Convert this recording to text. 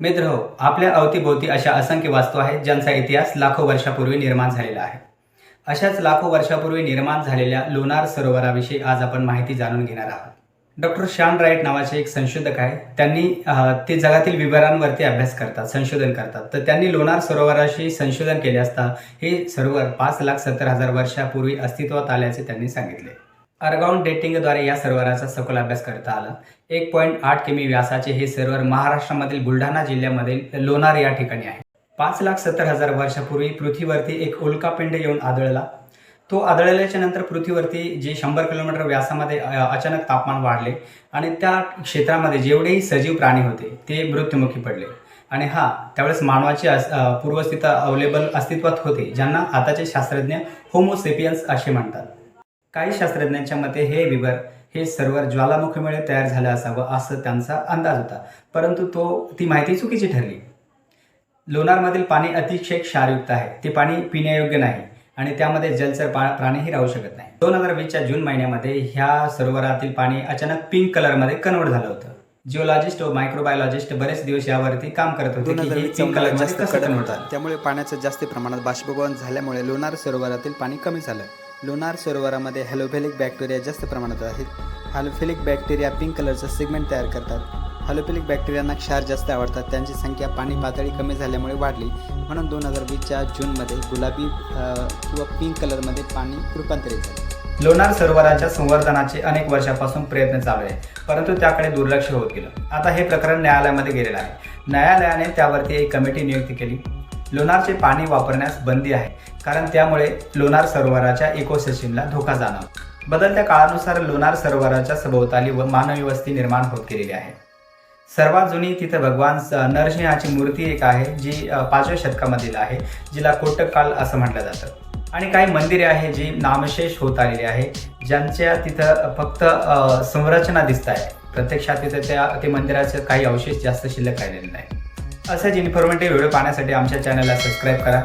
मित्र हो आपल्या अवतीभोवती अशा असंख्य वास्तू आहेत ज्यांचा इतिहास लाखो वर्षापूर्वी निर्माण झालेला आहे. अशाच लाखो वर्षापूर्वी निर्माण झालेल्या लोणार सरोवराविषयी आज आपण माहिती जाणून घेणार आहोत. डॉक्टर शान राईट नावाचे एक संशोधक आहे त्यांनी ते जगातील विवरांवरती अभ्यास करतात संशोधन करतात. तर त्यांनी लोणार सरोवराशी संशोधन केले असता हे सरोवर पाच लाख सत्तर हजार वर्षापूर्वी अस्तित्वात आल्याचे त्यांनी सांगितले. अर्गाऊन डेटिंगद्वारे या सरोवराचा सखोल अभ्यास करता आला. एक पॉईंट आठ किमी व्यासाचे हे सर्व्हर महाराष्ट्रामधील बुलढाणा जिल्ह्यामधील लोणार या ठिकाणी आहे. पाच लाख सत्तर हजार वर्षापूर्वी पृथ्वीवरती एक उल्कापिंड येऊन आदळला. तो आदळल्याच्या नंतर पृथ्वीवरती जे शंभर किलोमीटर व्यासामध्ये अचानक तापमान वाढले आणि त्या क्षेत्रामध्ये जेवढेही सजीव प्राणी होते ते मृत्युमुखी पडले. आणि हा त्यावेळेस मानवाची अस- पूर्वस्थित अवेलेबल अस्तित्वात होते ज्यांना आताचे शास्त्रज्ञ होमोसेपियन्स असे म्हणतात. काही शास्त्रज्ञांच्या मते हे विवर हे सर्वर ज्वालामुखीमुळे तयार झालं असावं असं त्यांचा अंदाज होता. परंतु तो ती माहिती चुकीची ठरली. लोणारमधील पाणी अतिशय क्षारयुक्त आहे. ते पाणी पिण्यायोग्य नाही आणि त्यामध्ये जलचर प्राणीही राहू शकत नाही. दोन हजार वीसच्या जून महिन्यामध्ये ह्या सरोवरातील पाणी अचानक पिंक कलरमध्ये कन्वर्ट झालं होतं. जिओलॉजिस्ट व मायक्रोबायोलॉजिस्ट बरेच दिवस यावरती काम करत होते? त्यामुळे पाण्याचं जास्त प्रमाणात बाष्पीभवन झाल्यामुळे लोणार सरोवरातील पाणी कमी झालं. लोणार सरोवरामध्ये हॅलोफिलिक बॅक्टेरिया जास्त प्रमाणात आहेत. हॅलोफेलिक बॅक्टेरिया पिंक कलरचं सेगमेंट तयार करतात. हॅलोफिलिक बॅक्टेरियांना क्षार जास्त आवडतात. त्यांची संख्या पाणी पातळी कमी झाल्यामुळे वाढली. म्हणून दोन हजार वीसच्या जूनमध्ये गुलाबी किंवा पिंक कलरमध्ये पाणी रूपांतरित झाले. लोणार सरोवराच्या संवर्धनाचे अनेक वर्षापासून प्रयत्न चालू आहे परंतु त्याकडे दुर्लक्ष होत गेलं. आता हे प्रकरण न्यायालयामध्ये गेलेलं आहे. न्यायालयाने त्यावरती एक कमिटी नियुक्त केली. लोणारचे पाणी वापरण्यास बंदी आहे कारण त्यामुळे लोणार सरोवराच्या इकोसिस्टमला धोका जाणवतो. बदलत्या काळानुसार लोणार सरोवराच्या सभोवताली व मानवी वस्ती निर्माण होत गेलेली आहे. सर्वात जुनी तिथं भगवान नरसिंहाची मूर्ती एक आहे जी पाचव्या शतकामधील आहे जिला कोटक काळ असं म्हटलं जातं. आणि काही मंदिरे आहे जी नामशेष होत आलेली आहे ज्यांच्या तिथं फक्त संरचना दिसत आहे. प्रत्यक्षात तिथं त्या ते मंदिराचे काही अवशेष जास्त शिल्लक राहिलेले नाही. असेच इन्फॉर्मेटिव्ह व्हिडिओ पाहण्यासाठी आमच्या चॅनलला सबस्क्राईब करा.